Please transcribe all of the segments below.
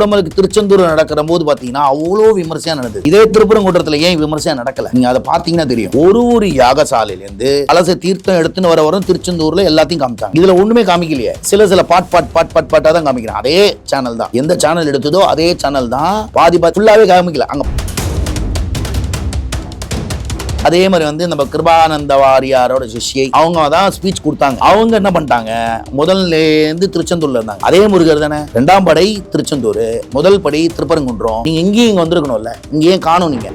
குடமலுக்கு திருச்செந்தூர் நடக்கிற போது பாத்தீங்கன்னா அவ்வளோ விமர்சையா நடந்தது. இதே திருப்பரங்குன்றத்துல ஏன் விமர்சையா நடக்கல? நீங்க அதை பாத்தீங்கன்னா தெரியும். ஒரு ஒரு யாகசாலையில இருந்து கலச தீர்த்தம் எடுத்துன்னு வர வரும் திருச்செந்தூர்ல எல்லாத்தையும் காமிச்சாங்க. இதுல ஒண்ணுமே காமிக்கலையே. சில சில பாட் பாட் பாட் பாட் பாட்டா தான் காமிக்கிறேன். அதே சேனல் தான். எந்த சேனல் எடுத்ததோ அதே சேனல் தான். பாதி பாதி ஃபுல்லாவே காமிக்கல. அங்க அதே மாதிரி வந்து நம்ம கிருபானந்த வாரியாரோட சிஷ்யை அவங்க தான் ஸ்பீச் கொடுத்தாங்க. அவங்க என்ன பண்ணிட்டாங்க? முதல்லேருந்து திருச்செந்தூர்ல இருந்தாங்க. அதே முருகர் தானே? ரெண்டாம் படை திருச்செந்தூர் முதல் படை திருப்பரங்குன்றம். நீங்க இங்கேயும் இங்க வந்திருக்கணும்ல. இங்கேயும் காணும் நீங்க.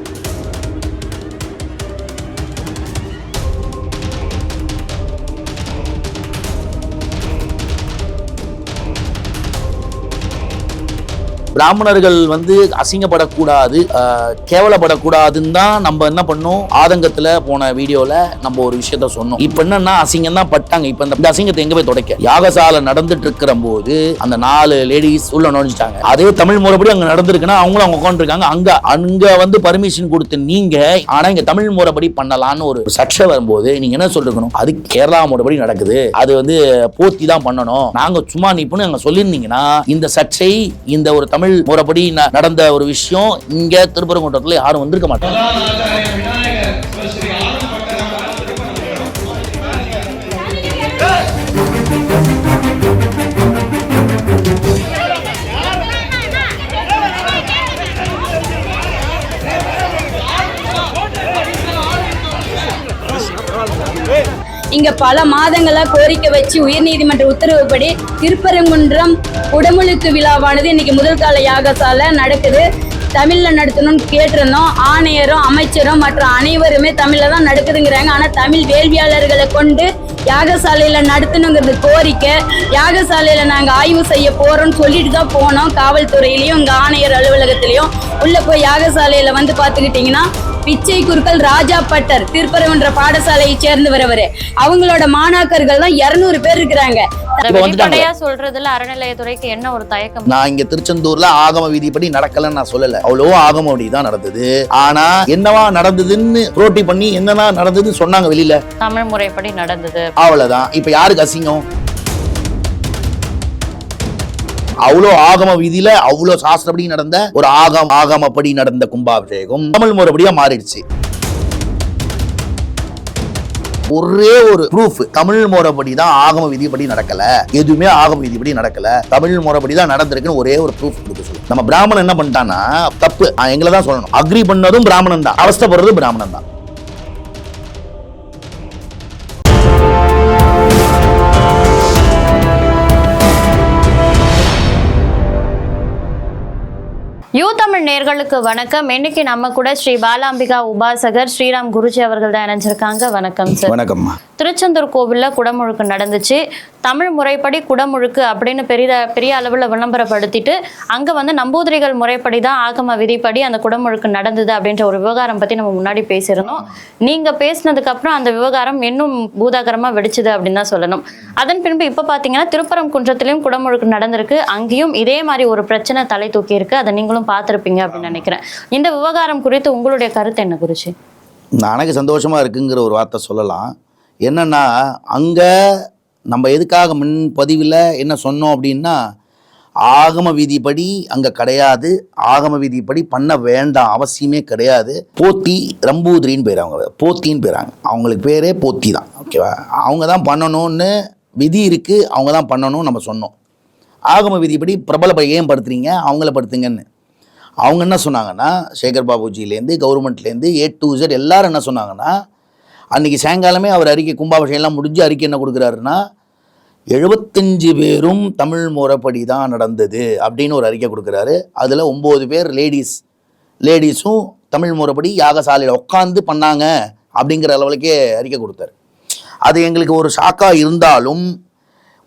பிராமணர்கள் வந்து அசிங்கப்படக்கூடாது கேவலப்படக்கூடாதுன்னு தான் நம்ம என்ன பண்ணோம்? ஆதங்கத்துல போன வீடியோல நம்ம ஒரு விஷயத்த சொன்னோம். இப்ப என்னன்னா அசிங்கம் தான் பட்டாங்க. இப்ப இந்த அசிங்கத்தை எங்க போய் தொடக்க? யாகசாலை நடந்துட்டு இருக்கிற போது அந்த நாலு லேடிஸ் உள்ள நுழைஞ்சிட்டாங்க. அதே தமிழ் முறைப்படி அங்க நடந்திருக்குன்னா அவங்களும் அவங்க உட்காந்துருக்காங்க அங்க அங்க வந்து பர்மிஷன் கொடுத்து நீங்க ஆனா இங்க தமிழ் முறைப்படி பண்ணலாம்னு ஒரு சர்ச்சை வரும்போது நீங்க என்ன சொல்லிருக்கணும்? அது கேரளா முறைப்படி நடக்குது. அது வந்து போத்தி தான் பண்ணணும். நாங்க சும்மா நிப்புன்னு அங்க சொல்லியிருந்தீங்கன்னா இந்த சர்ச்சை இந்த ஒரு தமிழ் முறைப்படி நடந்த ஒரு விஷயம். இங்க திருப்பரங்குன்றத்துல யாரும் வந்திருக்க மாட்டாங்க. இங்க பல மாதங்களா கோரிக்கை வச்சு உயர்நீதிமன்ற உத்தரவுப்படி திருப்பரங்குன்றம் உடமுழுக்கு விழாவானது இன்னைக்கு முதல் கால யாகசாலை நடக்குது. தமிழ்ல நடத்தணும்னு கேட்டிருந்தோம். ஆணையரும் அமைச்சரும் மற்றும் அனைவருமே தமிழ்ல தான் நடக்குதுங்கிறாங்க. ஆனா தமிழ் வேள்வியாளர்களை கொண்டு யாகசாலையில நடத்தணுங்கிறது கோரிக்கை. யாகசாலையில நாங்க ஆய்வு செய்ய போறோம்னு சொல்லிட்டு தான் போனோம். காவல்துறையிலயும் இங்க ஆணையர் அலுவலகத்திலயும். உள்ள போய் யாகசாலையில வந்து பாத்துக்கிட்டீங்கன்னா பிச்சை குருக்கள் ராஜா பட்டர் திருப்பரங்குன்ற பாடசாலையை சேர்ந்தவர் அவரு அவங்களோட மாணாக்கர்கள் தான் இருநூறு பேர் இருக்கிறாங்க. சொல்றதுல அறநிலையத்துறைக்கு என்ன ஒரு தயக்கம்? நான் இங்க திருச்செந்தூர்ல ஆகம விதிப்படி நடக்கலன்னு நான் சொல்லல. அவ்வளோ ஆகம விதி தான் நடந்தது. ஆனா என்னவா நடந்ததுன்னு புரோட்டி பண்ணி என்னவா நடந்ததுன்னு சொன்னாங்க வெளியில. தமிழ் முறைப்படி நடந்தது. அவ்வளவுதான். இப்ப யாருக்கு அசிங்கம்? அவ்வளோ ஆகம விதியில அவ்வளோ சாஸ்திரப்படி நடந்த ஒரு ஆகம் ஆகமப்படி நடந்த கும்பாபிஷேகம் தமிழ் முறைப்படியா மாறிடுச்சு. ஒரே ஒரு ப்ரூஃப் தமிழ் முறைப்படி தான் ஆகம விதிப்படி நடக்கல. எதுவுமே ஆகம விதிப்படி நடக்கல. தமிழ் முறைப்படி தான் நடந்திருக்குன்னு ஒரே ஒரு ப்ரூஃப் கொடுக்க சொல்லு. நம்ம பிராமணன் என்ன பண்ணிட்டான்னா தப்பு. எங்களை தான் சொல்லணும். அக்ரி பண்ணதும் பிராமணன் தான். அவஸ்தைப்படுறதும் பிராமணன் தான். நேர்களுக்கு வணக்கம். இன்னைக்கு நம்ம கூட ஸ்ரீ பாலாம்பிகா உபாசகர் ஸ்ரீராம் குருஜி அவர்கள் தான் இணைஞ்சிருக்காங்க. வணக்கம் சார் வணக்கம்மா. திருச்செந்தூர் கோவில்ல குடமுழுக்கு நடந்துச்சு. தமிழ் முறைப்படி குடமுழுக்கு அப்படின்னு பெரிய பெரிய அளவில் விளம்பரப்படுத்திட்டு அங்கே வந்து நம்பூதிரிகள் முறைப்படி தான் ஆகம விதிப்படி அந்த குடமுழுக்கு நடந்தது அப்படின்ற ஒரு விவகாரம் பற்றி நம்ம முன்னாடி பேசியிருந்தோம். நீங்கள் பேசினதுக்கப்புறம் அந்த விவகாரம் இன்னும் பூதாகரமாக வெடிச்சுது அப்படின்னு தான் சொல்லணும். அதன் பின்பு இப்போ பார்த்தீங்கன்னா திருப்பரம் குன்றத்திலையும் குடமுழுக்கு நடந்திருக்கு. அங்கேயும் இதே மாதிரி ஒரு பிரச்சனை தலை தூக்கி இருக்கு. அதை நீங்களும் பார்த்துருப்பீங்க அப்படின்னு நினைக்கிறேன். இந்த விவகாரம் குறித்து உங்களுடைய கருத்து என்ன குறிச்சு எனக்கு சந்தோஷமாக இருக்குங்கிற ஒரு வார்த்தை சொல்லலாம். என்னன்னா அங்கே நம்ம எதுக்காக முன்பதிவில் என்ன சொன்னோம் அப்படின்னா ஆகம விதிப்படி அங்கே கிடையாது ஆகம விதிப்படி பண்ண வேண்டாம் அவசியமே கிடையாது. போத்தி ரம்பூதிரின்னு பேர் அவங்க போத்தின்னு பேராங்க. அவங்களுக்கு பேரே போத்தி தான் ஓகேவா அவங்க தான் பண்ணணும்னு விதி இருக்கு அவங்க தான் பண்ணணும்னு நம்ம சொன்னோம். ஆகம விதிப்படி பிரபல ஏன் படுத்துறீங்க? அவங்கள படுத்துங்கன்னு. அவங்க என்ன சொன்னாங்கன்னா சேகர் பாபுஜிலேருந்து கவர்மெண்ட்லேருந்து ஏ டு Z எல்லாரும் என்ன சொன்னாங்கன்னா அன்றைக்கி சாயங்காலமே அவர் அறிக்கை கும்பாபிஷேகம் எல்லாம் முடிஞ்சு அறிக்கை என்ன கொடுக்குறாருன்னா எழுபத்தஞ்சு பேரும் தமிழ் முறைப்படி தான் நடந்தது அப்படின்னு ஒரு அறிக்கை கொடுக்குறாரு. அதில் ஒம்பது பேர் லேடிஸ் லேடிஸும் தமிழ் முறைப்படி யாகசாலையில் உட்காந்து பண்ணாங்க அப்படிங்கிற அளவுக்கே அறிக்கை கொடுத்தாரு. அது எங்களுக்கு ஒரு ஷாக்காக இருந்தாலும்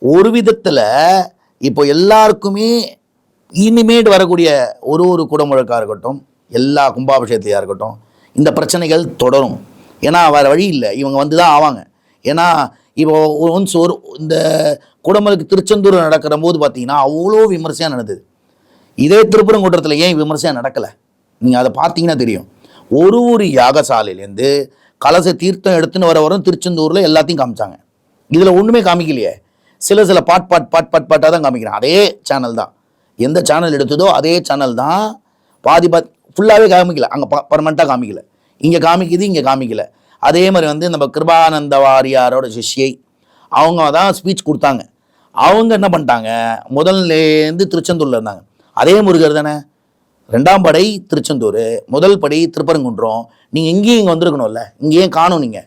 ஒரு விதத்தில் இப்போ எல்லாருக்குமே இனிமேட்டு வரக்கூடிய ஒரு ஒரு குடமுழக்காக இருக்கட்டும் எல்லா கும்பாபிஷேகத்தையாக இருக்கட்டும் இந்த பிரச்சனைகள் தொடரும். ஏன்னா வேறு வழி இல்லை. இவங்க வந்து தான் ஆவாங்க. ஏன்னா இப்போ ஒன்ஸ் ஒரு இந்த குடமலுக்கு திருச்செந்தூர் நடக்கிற போது பார்த்தீங்கன்னா அவ்வளோ விமர்சையாக நடந்தது. இதே திருப்பரங்குன்றத்தில் ஏன் விமர்சையாக நடக்கலை? நீங்கள் அதை பார்த்தீங்கன்னா தெரியும். ஒரு ஒரு யாகசாலையிலேருந்து கலச தீர்த்தம் எடுத்துன்னு வர வரும் திருச்செந்தூரில் எல்லாத்தையும் காமிச்சாங்க. இதில் ஒன்றுமே காமிக்கலையே. சில சில பாட் பாட் பாட் பாட் பாட்டாக தான் காமிக்கிறேன். அதே சேனல் தான். எந்த சேனல் எடுத்ததோ அதே சேனல் தான் பாதி பாதி ஃபுல்லாகவே காமிக்கல. அங்கே பர்மனெண்ட்டாக காமிக்கல. இங்கே காமிக்குது இங்கே காமிக்கல. அதே மாதிரி வந்து நம்ம கிருபானந்த வாரியாரோட சிஷ்யை அவங்க தான் ஸ்பீச் கொடுத்தாங்க. அவங்க என்ன பண்ணிட்டாங்க? முதல்லேருந்து திருச்செந்தூரில் இருந்தாங்க. அதே முருகர் தானே? ரெண்டாம் படை திருச்செந்தூர் முதல் படை திருப்பரங்குன்றம். நீங்கள் இங்கேயும் இங்கே வந்திருக்கணும்ல. இங்கேயும் காணும் நீங்கள்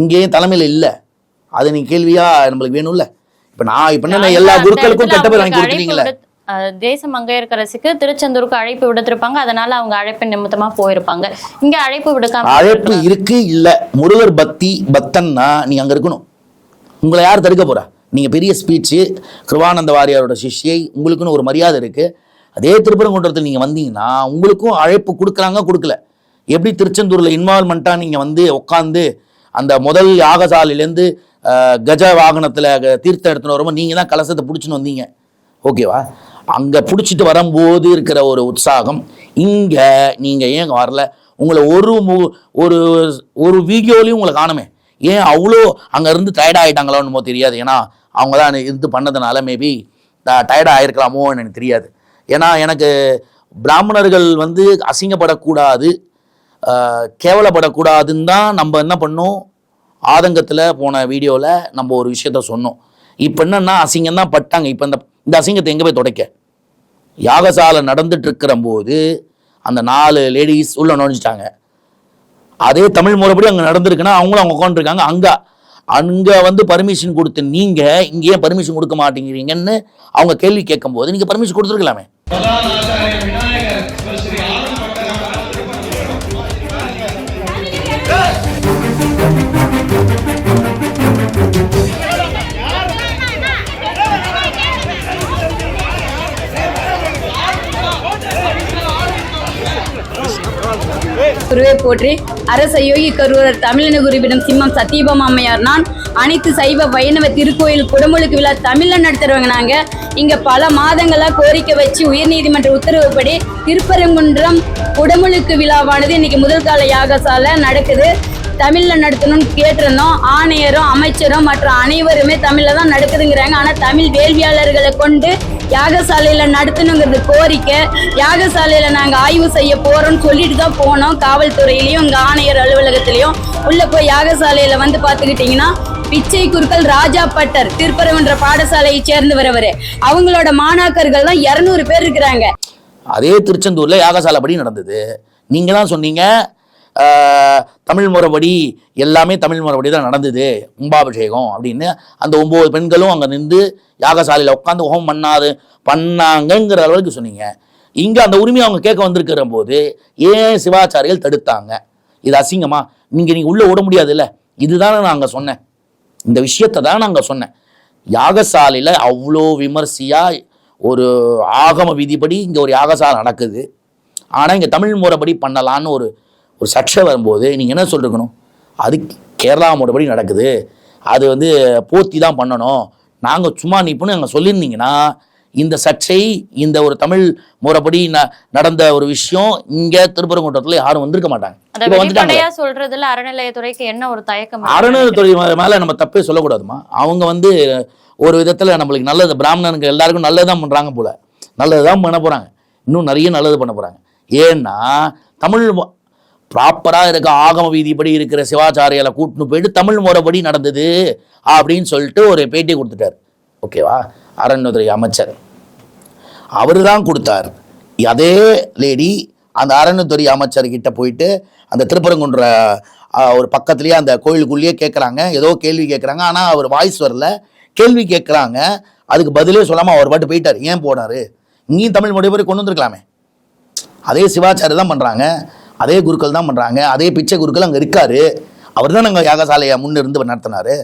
இங்கேயும் தலைமையில் இல்லை. அது நீ கேள்வியா? நம்மளுக்கு வேணும்ல. இப்போ நான் இப்போ என்ன எல்லா குருக்களுக்கும் கெட்ட பேர் வாங்கி கொடுத்துட்டீங்களே? தேச மங்கையர்கரசிக்கு திருச்செந்தூருக்கு அழைப்பு விடுத்திருப்பாங்க. அதனால அவங்க அழைப்பு நிமித்தமா போயிருப்பாங்க. இங்க அழைப்பு விடுக்காம அழைப்பு இருக்கு இல்ல. முருகர் பக்தி பக்தன்னா நீ அங்க இருக்கணும். உங்களை யார் தடுக்க போறா? நீங்க பெரிய ஸ்பீச்சு கிருவானந்த வாரியாரோட சிஷ்யை உங்களுக்குன்னு ஒரு மரியாதை இருக்கு. அதே திருப்பரங்குன்றத்தில் நீங்க வந்தீங்கன்னா உங்களுக்கும் அழைப்பு கொடுக்குறாங்க கொடுக்கல. எப்படி திருச்செந்தூர்ல இன்வால்மெண்ட்டாக நீங்க வந்து உட்காந்து அந்த முதல் யாகசாலையிலேருந்து கஜ வாகனத்தில் க- தீர்த்தம் எடுத்துன்னு வரும்போது நீங்கள் தான் கலசத்தை பிடிச்சின்னு வந்தீங்க. ஓகேவா? அங்கே பிடிச்சிட்டு வரும்போது இருக்கிற ஒரு உற்சாகம் இங்கே நீங்கள் ஏன் வரல? உங்களை ஒரு ஒரு ஒரு வீடியோலையும் உங்களை காணுமே. ஏன் அவ்வளோ அங்கேருந்து டயர்டாகிட்டாங்களோன்னு டயர்ட் தெரியாது. ஏன்னா அவங்க தான் இது பண்ணதுனால மேபி டயர்டாக ஆயிருக்கலாமோ எனக்கு தெரியாது. ஏன்னா எனக்கு பிராமணர்கள் வந்து அசிங்கப்படக்கூடாது. கேவலப்படக்கூடாதுன்னு தான் நம்ம என்ன பண்ணோம்? ஆதங்கத்தில் போன வீடியோவில் நம்ம ஒரு விஷயத்த சொன்னோம். இப்போ என்னன்னா அசிங்கம் தான் பட்டாங்க. இப்போ இந்த இந்த அசிங்கத்தை எங்கே போய் துடைக்க? யாகசாலை நடந்துட்டு போது அந்த நாலு லேடிஸ் உள்ள நுழைஞ்சிட்டாங்க. அதே தமிழ் முறைப்படி அங்கே நடந்திருக்குன்னா அவங்களும் அவங்க உட்காந்துருக்காங்க அங்கே அங்கே வந்து பர்மிஷன் கொடுத்து நீங்கள் இங்கேயே பர்மிஷன் கொடுக்க மாட்டேங்கிறீங்கன்னு அவங்க கேள்வி கேட்கும்போது நீங்கள் பர்மிஷன் கொடுத்துருக்கலாமே. குருவே போற்றி. அரச யோகி கருவூரர் தமிழின குருவிடம் சிம்மம் சத்தியபம் அம்மையார் நான். அனைத்து சைவ வைணவ திருக்கோயில் குடமுழுக்கு விழா தமிழில் நடத்துறவங்க நாங்க இங்க பல மாதங்களா கோரிக்கை வச்சு உயர்நீதிமன்ற உத்தரவுப்படி திருப்பரங்குன்றம் குடமுழுக்கு விழாவானது இன்னைக்கு முதல் கால யாகசாலை நடக்குது. தமிழில் நடத்தணும்னு கேட்டிருந்தோம். ஆணையரும் அமைச்சரும் மற்ற அனைவருமே தமிழில் தான் நடக்குதுங்கிறாங்க. ஆனால் தமிழ் வேள்வியாளர்களை கொண்டு யாகசாலையில நடத்தணுங்கிறது கோரிக்கை. யாகசாலையில நாங்க ஆய்வு செய்ய போறோம்னு சொல்லிட்டு தான் போனோம். காவல்துறையிலயும் இங்க ஆணையர் அலுவலகத்திலயும். உள்ள போய் யாகசாலையில வந்து பாத்துக்கிட்டீங்கன்னா பிச்சை குருக்கள் ராஜா பட்டர் திருப்பரவன்ற பாடசாலையை சேர்ந்தவர் அவரு. அவங்களோட மாணாக்கர்கள் தான் இருநூறு பேர் இருக்கிறாங்க. அதே திருச்செந்தூர்ல யாகசாலைப்படி நடந்தது. நீங்க தான் சொன்னீங்க தமிழ் முறைப்படி எல்லாமே தமிழ் முறைப்படி தான் நடந்தது. கும்பாபிஷேகம் அப்படின்னு அந்த ஒம்பது பெண்களும் அங்கே நின்று யாகசாலையில் உட்காந்து ஹோம் பண்ணாது பண்ணாங்கங்கிற அளவுக்கு சொன்னீங்க. இங்கே அந்த உரிமையை அவங்க கேட்க வந்திருக்கிற போது ஏன் சிவாச்சாரிகள் தடுத்தாங்க? இது அசிங்கமா? நீங்கள் நீங்கள் உள்ளே விட முடியாதுல்ல? இதுதானே நான் அங்கே சொன்னேன். இந்த விஷயத்தை தான் நாங்கள் சொன்னேன். யாகசாலையில் அவ்வளோ விமர்சையாக ஒரு ஆகம விதிப்படி இங்கே ஒரு யாகசாலை நடக்குது. ஆனால் இங்கே தமிழ் முறைப்படி பண்ணலான்னு ஒரு ஒரு சர்ச்சை வரும்போது நீங்கள் என்ன சொல்லிருக்கணும்? அது கேரளா முறைப்படி நடக்குது. அது வந்து போத்தி தான் பண்ணணும். நாங்கள் சும்மா நிற்போன்னு அங்கே சொல்லியிருந்தீங்கன்னா இந்த சர்ச்சை இந்த ஒரு தமிழ் முறைப்படி ந- நடந்த ஒரு விஷயம் இங்கே திருப்பரங்குன்றத்தில் யாரும் வந்திருக்க மாட்டாங்க. இப்போ வந்துட்டாங்க. சொல்றதுல அறநிலையத்துறைக்கு என்ன ஒரு தயக்கம்? அறநிலையத்துறை மேல நம்ம தப்பே சொல்லக்கூடாதுமா. அவங்க வந்து ஒரு விதத்துல நம்மளுக்கு நல்லது பிராமணனுக்கு எல்லாருக்கும் நல்லதுதான் பண்றாங்க போல. நல்லதுதான் பண்ண போறாங்க. இன்னும் நிறைய நல்லது பண்ண போறாங்க. ஏன்னா தமிழ் ப்ராப்பராக இருக்க ஆகம வீதிப்படி இருக்கிற சிவாச்சாரியால கூட்டின்னு போயிட்டு தமிழ் முறைப்படி நடந்தது அப்படின்னு சொல்லிட்டு ஒரு பேட்டி கொடுத்துட்டார். ஓகேவா அரண்மதுரை அமைச்சர். அவர் தான் கொடுத்தார். அதே லேடி அந்த அரண்மதுரை அமைச்சர்கிட்ட போயிட்டு அந்த திருப்பரங்குன்ற ஒரு பக்கத்துலேயே அந்த கோயிலுக்குள்ளேயே கேட்குறாங்க ஏதோ கேள்வி கேட்குறாங்க ஆனால் அவர் வாய்ஸ் வரல. கேள்வி கேட்குறாங்க அதுக்கு பதிலே சொல்லாமல் அவர் பாட்டு போயிட்டார். ஏன் போனார்? இங்கேயும் தமிழ் மொழி கொண்டு வந்திருக்கலாமே. அதே சிவாச்சாரி தான் பண்ணுறாங்க அதே குருக்கள் தான் பண்ணுறாங்க அதே பிச்சை குருக்கள் அங்கே இருக்காரு. அவர் தான் நாங்கள் யாகசாலையை முன்னிருந்து நடத்தினாரு.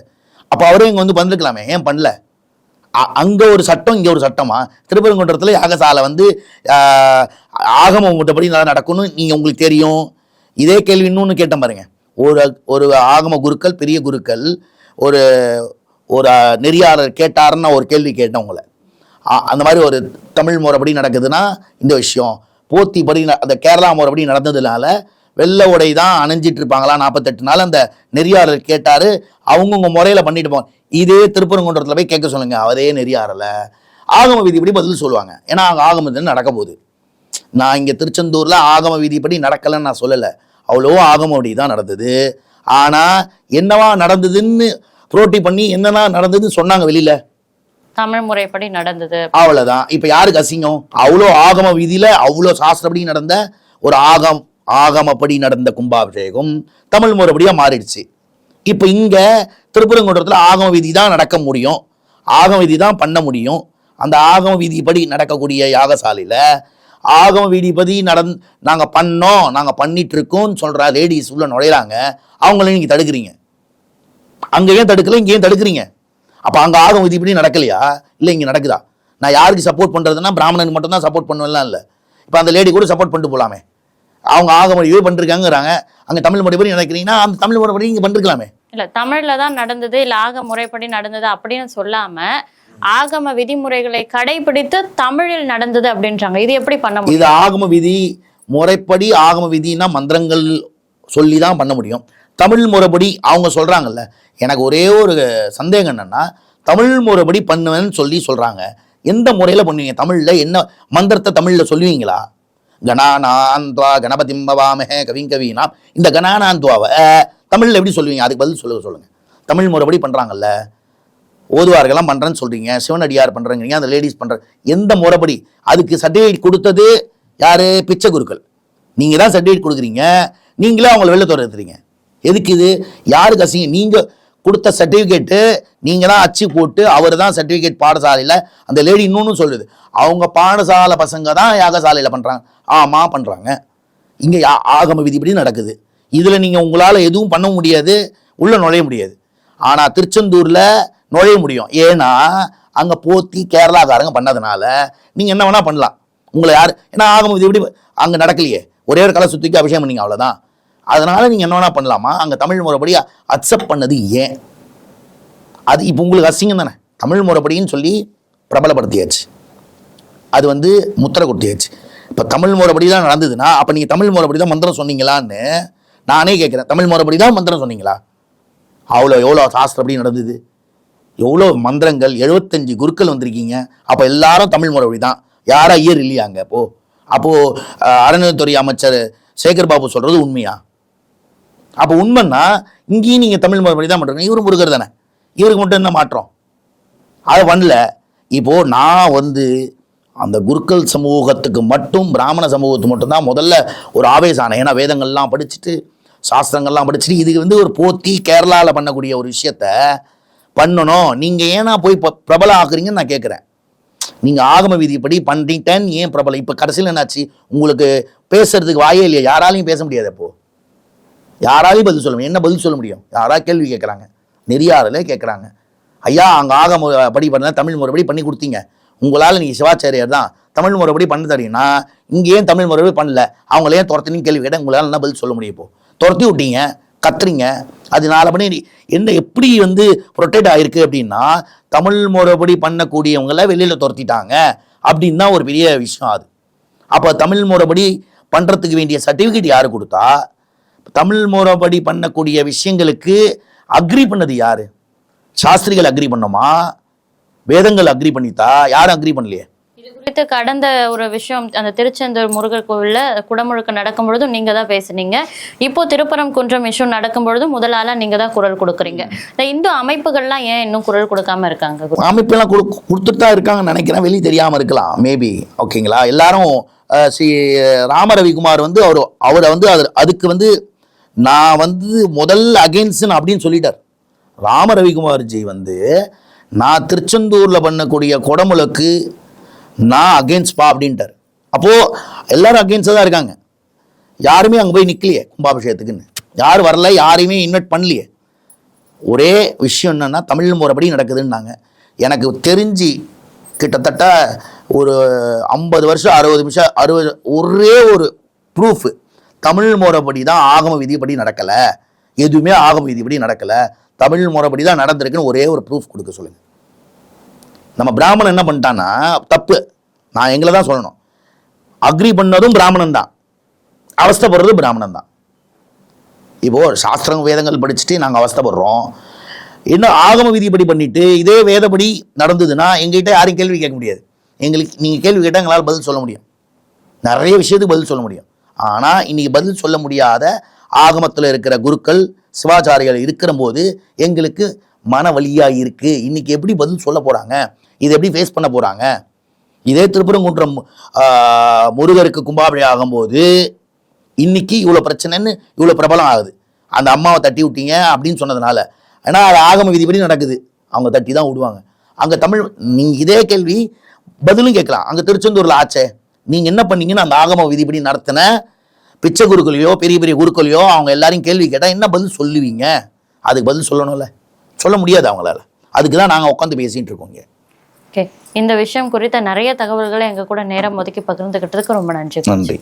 அப்போ அவரும் இங்கே வந்து வந்திருக்கலாமே. ஏன் பண்ணல? அ- ஒரு சட்டம் இங்கே ஒரு சட்டமா? திருப்பரங்குன்றத்தில் யாகசாலை வந்து ஆகம முட்டப்படி நல்லா நடக்கும்னு நீங்கள் உங்களுக்கு தெரியும். இதே கேள்வி இன்னொன்று கேட்டேன் பாருங்க. ஒரு ஒரு ஆகம குருக்கள் பெரிய குருக்கள் ஒரு ஒரு நெறியாளர் கேட்டாருன்னு ஒரு கேள்வி கேட்டேன் உங்களை. அந்த மாதிரி ஒரு தமிழ் முறைப்படி நடக்குதுன்னா இந்த விஷயம். போத்தி படி அந்த கேரளா முறைப்படி நடந்ததுனால வெள்ளை உடை தான் அணிஞ்சிட்டு இருப்பாங்களா நாற்பத்தெட்டு நாள் அந்த நெறியாளர் கேட்டார். அவங்கவுங்க முறையில் பண்ணிட்டு போவாங்க இதே திருப்பரங்குன்றத்தில் போய் கேட்க சொல்லுங்க. அதே நெறியாரில் ஆகம விதிப்படி பதில் சொல்லுவாங்க. ஏன்னா அங்கே ஆகமத்தில் நடக்க போகுது. நான் இங்கே திருச்செந்தூரில் ஆகம விதிப்படி நடக்கலைன்னு நான் சொல்லலை. அவ்வளோ ஆகம விதி தான் நடந்தது. ஆனால் என்னவா நடந்ததுன்னு புரோட்டி பண்ணி என்னென்ன நடந்ததுன்னு சொன்னாங்க வெளியில். தமிழ் முறைப்படி நடந்தது. அவ்வளவுதான். இப்ப யாருக்கு அசிங்கம்? அவ்வளோ ஆகம விதியில அவ்வளோ சாஸ்திரப்படி நடந்த ஒரு ஆகம் ஆகமப்படி நடந்த கும்பாபிஷேகம் தமிழ் முறைப்படியா மாறிடுச்சு. இப்ப இங்க திருப்பரங்குன்றத்துல ஆகம விதி தான் நடக்க முடியும். ஆகம விதி தான் பண்ண முடியும். அந்த ஆகம விதிப்படி நடக்கக்கூடிய யாகசாலையில ஆகம விதிப்படி நடந் நாங்க பண்ணோம் நாங்க பண்ணிட்டு இருக்கோம்னு சொல்ற லேடிஸ் உள்ள நுழையிறாங்க. அவங்கள நீங்க தடுக்கிறீங்க. அங்கேயும் தடுக்கல இங்கேயும் தடுக்கிறீங்க. அப்ப அங்க ஆகும் விதிப்படி நடக்கலையா? இல்ல இங்க நடக்குதா? நான் யாருக்கு சப்போர்ட் பண்றதுன்னா பிராமணனுக்கு மட்டும் தான் சப்போர்ட் பண்ணுவேன்லாம் இல்ல. இப்ப அந்த லேடி கூட சப்போர்ட் பண்ணிட்டு போலாமே. அவங்க ஆக முடிவு பண்ணிருக்காங்கிறாங்க அங்க தமிழ் மொழிபடி நினைக்கிறீங்கன்னா அந்த தமிழ் மொழிபடி இங்க பண்ணிருக்கலாமே. இல்ல தமிழ்ல தான் நடந்தது இல்ல ஆக முறைப்படி நடந்தது அப்படின்னு சொல்லாம ஆகம விதிமுறைகளை கடைபிடித்து தமிழில் நடந்தது அப்படின்றாங்க. இது எப்படி பண்ண முடியும்? இது ஆகம விதி முறைப்படி ஆகம விதினா மந்திரங்கள் சொல்லி தான் பண்ண முடியும். தமிழ் முறைப்படி அவங்க சொல்றாங்கல்ல எனக்கு ஒரே ஒரு சந்தேகம் என்னென்னா தமிழ் முறைப்படி பண்ணுவேன்னு சொல்லி சொல்கிறாங்க எந்த முறையில் பண்ணுவீங்க? தமிழில் என்ன மந்திரத்தை தமிழில் சொல்லுவீங்களா? கணானாந்த்வா கணபதி பவாமஹே கவிங் இந்த கணானாந்த்வாவை தமிழில் எப்படி சொல்லுவீங்க? அதுக்கு பதில் சொல்லுங்க சொல்லுங்கள் தமிழ் முறைப்படி பண்ணுறாங்கல்ல ஓதுவார்கள்லாம் பண்ணுறேன்னு சொல்கிறீங்க சிவனடியார் பண்ணுறீங்க அந்த லேடிஸ் பண்ணுற எந்த முறைப்படி? அதுக்கு சர்டிஃபிகேட் கொடுத்தது யார்? பிச்சை குருக்கள் நீங்கள் தான் சர்டிஃபிகேட் கொடுக்குறீங்க. நீங்களே அவங்கள வெளில துரத்துறீங்க. எதுக்கு இது? யாருக்கு அசிங்க நீங்கள் கொடுத்த சர்டிஃபிகேட்டு நீங்கள் தான் அச்சு போட்டு அவர் தான் சர்டிஃபிகேட் பாடசாலையில் அந்த லேடி இன்னொன்னு சொல்லுது. அவங்க பாடசாலை பசங்க தான் யாகசாலையில் பண்ணுறாங்க ஆமாம் பண்ணுறாங்க இங்கே ஆகம விதிப்படி நடக்குது. இதில் நீங்கள் உங்களால் எதுவும் பண்ண முடியாது. உள்ளே நுழைய முடியாது. ஆனால் திருச்செந்தூரில் நுழைய முடியும். ஏன்னா அங்கே போத்தி கேரளாக்காரங்க பண்ணதுனால நீங்கள் என்ன வேணால் பண்ணலாம். உங்களை யார் ஏன்னா ஆகம விதிப்படி அங்கே நடக்கலையே. ஒரே ஒரு கலை சுற்றிக்கு அபிஷேகம் பண்ணிங்க அவ்வளோதான் அதனால நீங்கள் என்ன வேணால் பண்ணலாமா? அங்கே தமிழ் முறைப்படி அக்செப்ட் பண்ணது ஏன்? அது இப்போ உங்களுக்கு அசிங்கம் தானே? தமிழ் முறைப்படின்னு சொல்லி பிரபலப்படுத்தியாச்சு. அது வந்து முத்திரை குத்தியாச்சு. இப்போ தமிழ் முறைப்படி தான் நடந்ததுன்னா அப்போ நீங்கள் தமிழ் முறைப்படி தான் மந்திரம் சொன்னீங்களான்னு நானே கேட்குறேன். தமிழ் முறைப்படி தான் மந்திரம் சொன்னீங்களா? அவ்வளோ எவ்வளோ சாஸ்திரப்படி நடந்தது? எவ்வளோ மந்திரங்கள்? எழுபத்தஞ்சு குருக்கள் வந்திருக்கீங்க. அப்போ எல்லாரும் தமிழ் முறைப்படி தான் யாரும் ஐயர் இல்லையா அங்கே? அப்போது அறநிலைத்துறை அமைச்சர் சேகர் பாபு சொல்கிறது உண்மையா? அப்போ உண்மைன்னா இங்கேயும் நீங்கள் தமிழ் மொழி தான் பண்ணுறீங்க இவரும் முருகர் தானே. இவருக்கு மட்டும் என்ன மாற்றம்? அதை பண்ணல. இப்போது நான் வந்து அந்த குருக்கள் சமூகத்துக்கு மட்டும் பிராமண சமூகத்துக்கு மட்டும்தான் முதல்ல ஒரு ஆவேசம் ஆனேன். ஏன்னா வேதங்கள்லாம் படிச்சுட்டு சாஸ்திரங்கள்லாம் படிச்சுட்டு இதுக்கு வந்து ஒரு போத்தி கேரளாவில் பண்ணக்கூடிய ஒரு விஷயத்த பண்ணணும். நீங்கள் ஏன்னா போய் ப- பிரபலம் ஆக்குறீங்கன்னு நான் கேட்குறேன் நீங்கள் ஆகம விதிப்படி பண்ணிட்டேன் ஏன் பிரபலம்? இப்போ கடைசியில் என்னாச்சு? உங்களுக்கு பேசுறதுக்கு வாயே இல்லையா? யாராலையும் பேச முடியாது அப்போது யாராலையும் பதில் சொல்ல முடியும். என்ன பதில் சொல்ல முடியும்? யாராவது கேள்வி கேட்குறாங்க? நெறியாரில் கேட்குறாங்க. ஐயா அங்கே ஆகம படி பண்ண தமிழ் முறைப்படி பண்ணி கொடுத்தீங்க. உங்களால் நீங்கள் சிவாச்சாரியார் தான் தமிழ் முறைப்படி பண்ண தரீங்கன்னா இங்கே ஏன் தமிழ் முறைப்படி பண்ணல? அவங்கள ஏன் கேள்வி கேட்டால் உங்களால் என்ன பதில் சொல்ல முடியும் இப்போது துரத்தி விட்டீங்க கத்துறீங்க. அது நாலபடி என்ன எப்படி வந்து ப்ரொடெக்ட் ஆகிருக்கு அப்படின்னா தமிழ் முறைப்படி பண்ணக்கூடியவங்கள வெளியில் துரத்திட்டாங்க அப்படின்னு தான் ஒரு பெரிய விஷயம் அது. அப்போ தமிழ் முறைப்படி பண்ணுறதுக்கு வேண்டிய சர்டிஃபிகேட் யார் கொடுத்தா தமிழ் முறைப்படி பண்ணக்கூடிய விஷயங்களுக்கு அக்ரி பண்ணது யாரு? சாஸ்திரிகள் அக்ரி பண்ணோமா? வேதங்கள் அக்ரி பண்ணித்தா? யாரும் அக்ரி பண்ணலையே? குறித்து கடந்த ஒரு விஷயம் அந்த திருச்செந்தூர் முருகர் கோவில்ல குடமுழுக்கு நடக்கும் பொழுதும் நீங்க தான் பேசுனீங்க. இப்போ திருப்பரம் குன்றம் இஷ்யூ நடக்கும் பொழுதும் முதலாளா நீங்க தான் குரல் கொடுக்குறீங்க. இந்த இந்து அமைப்புகள்லாம் ஏன் இன்னும் குரல் கொடுக்காம இருக்காங்க? அமைப்பெல்லாம் கொடு கொடுத்துட்டு தான் இருக்காங்கன்னு நினைக்கிறேன். வெளியே தெரியாமல் இருக்கலாம் மேபி ஓகேங்களா எல்லாரும் ஸ்ரீ ராம ரவிக்குமார் வந்து அவர் அவரை வந்து அது அதுக்கு வந்து நான் வந்து முதல்ல அகெயின்ஸ்ட் அப்படின்னு சொல்லிட்டார். ராம ரவிக்குமார்ஜி வந்து நான் திருச்செந்தூரில் பண்ணக்கூடிய குடமுழுக்கு நான் அகெயின்ஸ்ட்பா அப்படின்ட்டார். அப்போது எல்லாரும் அகெயின்ஸ்டாக தான் இருக்காங்க. யாருமே அங்கே போய் நிற்கலையே கும்பாபிஷேகத்துக்குன்னு. யார் வரல யாரையுமே இன்வைட் பண்ணலையே. ஒரே விஷயம் என்னென்னா தமிழ் முறைப்படி நடக்குதுன்னாங்க. எனக்கு தெரிஞ்சு கிட்டத்தட்ட ஒரு ஐம்பது வருஷம் அறுபது நிமிஷம் அறுபது ஒரே ஒரு ப்ரூஃபு தமிழ் முறைப்படி தான் ஆகம விதிப்படி நடக்கலை. எதுவுமே ஆகம விதிப்படி நடக்கலை. தமிழ் முறைப்படி தான் நடந்திருக்குன்னு ஒரே ஒரு ப்ரூஃப் கொடுக்க சொல்லுங்கள் நம்ம பிராமணன் என்ன பண்ணிட்டான்னா தப்பு. நான் எங்களை தான் சொல்லணும். அக்ரி பண்ணதும் பிராமணன் தான். அவஸ்தைப்படுறது பிராமணன் தான். இப்போது சாஸ்திரம் வேதங்கள் படிச்சுட்டு நாங்கள் அவஸ்தைப்படுறோம். என்ன ஆகம விதிப்படி பண்ணிட்டு இதே வேதப்படி நடந்ததுன்னா எங்ககிட்ட யாரும் கேள்வி கேட்க முடியாது. எங்களுக்கு நீங்கள் கேள்வி கேட்டால் எங்களால் பதில் சொல்ல முடியும். நிறைய விஷயத்துக்கு பதில் சொல்ல முடியும். ஆனால் இன்னைக்கு பதில் சொல்ல முடியாத ஆகமத்தில் இருக்கிற குருக்கள் சிவாச்சாரிகள் இருக்கிற போது எங்களுக்கு மன வலியாக இருக்கு. இன்னைக்கு எப்படி பதில் சொல்ல போறாங்க? இதை எப்படி ஃபேஸ் பண்ண போறாங்க? இதே திருப்பரங்குன்றம் முருகருக்கு கும்பாபிஷேகம் ஆகும்போது இன்னைக்கு இவ்வளோ பிரச்சனைன்னு இவ்வளோ பிரபலம் ஆகுது. அந்த அம்மாவை தட்டி விட்டீங்க அப்படின்னு சொன்னதுனால. ஏன்னா அது ஆகம விதிப்படி நடக்குது. அவங்க தட்டி தான் விடுவாங்க. அங்கே தமிழ் நீங்கள் இதே கேள்வி பதிலும் கேட்கலாம். அங்கே திருச்செந்தூரில் ஆச்சே? நீங்கள் என்ன பண்ணீங்கன்னு அந்த ஆகம விதிப்படி நடத்தின பிச்சை குருக்களையோ பெரிய பெரிய குருக்களையோ அவங்க எல்லாரையும் கேள்வி கேட்டால் என்ன பதில் சொல்லுவீங்க? அதுக்கு பதில் சொல்லணும்ல. சொல்ல முடியாது அவங்களால. அதுக்கு தான் நாங்கள் உட்காந்து பேசிகிட்டு இருக்கோம் இங்க. ஓகே இந்த விஷயம் குறித்த நிறைய தகவல்களை எங்க கூட நேரம் ஒதுக்கி பகிர்ந்துகிட்டதுக்கு ரொம்ப நன்றி. நன்றி.